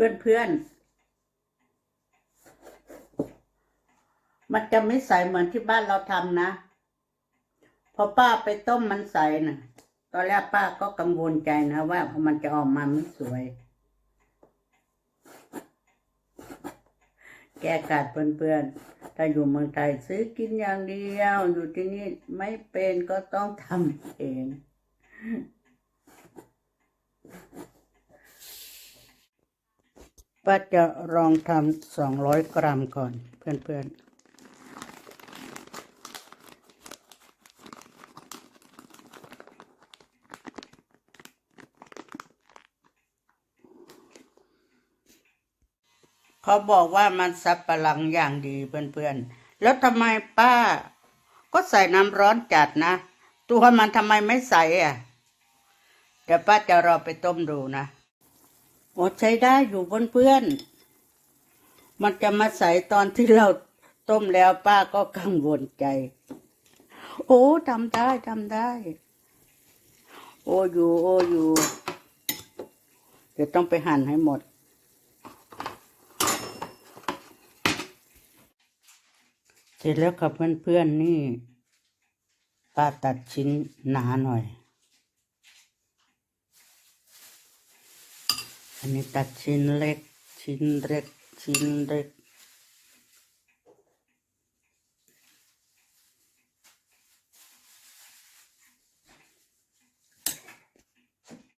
ื่อนเพื่อนๆ มันจะไม่ใสเหมือนที่บ้านเราทำนะ พอป้าไปต้มมันใสนะตอนแรกป้าก็กังวลใจนะว่ามันจะออกมาไม่สวย แก้กัดเพื่อนๆ ถ้าอยู่เมืองไทยซื้อกินอย่างเดียว อยู่ที่นี่ไม่เป็นก็ต้องทำเอง ป้าจะลองทำสองร้อยกรัมก่อน เพื่อนๆเขาบอกว่ามันซับปะหลังอย่างดีเพื่อนๆ แล้วทำไมป้า ก็ใส่น้ำร้อนจัดนะ ตัวมันทำไมไม่ใส่อะ เดี๋ยวป้าจะรอไปต้มดูนะ โอ้ใช้ได้อยู่บนเพื่อนๆมันจะมาใส่ตอนที่เราต้มแล้วป้าก็กังวลใจ โอ้ทำได้ทำได้ โอ้อยู่โอ้อยู่เดี๋ยวต้องไปหั่นให้หมด เสร็จแล้วครับเพื่อนๆนี่ป้าตัดชิ้นหนาหน่อย อันนี้ตัดชิ้นเล็ก ชิ้นเล็ก ชิ้นเล็ก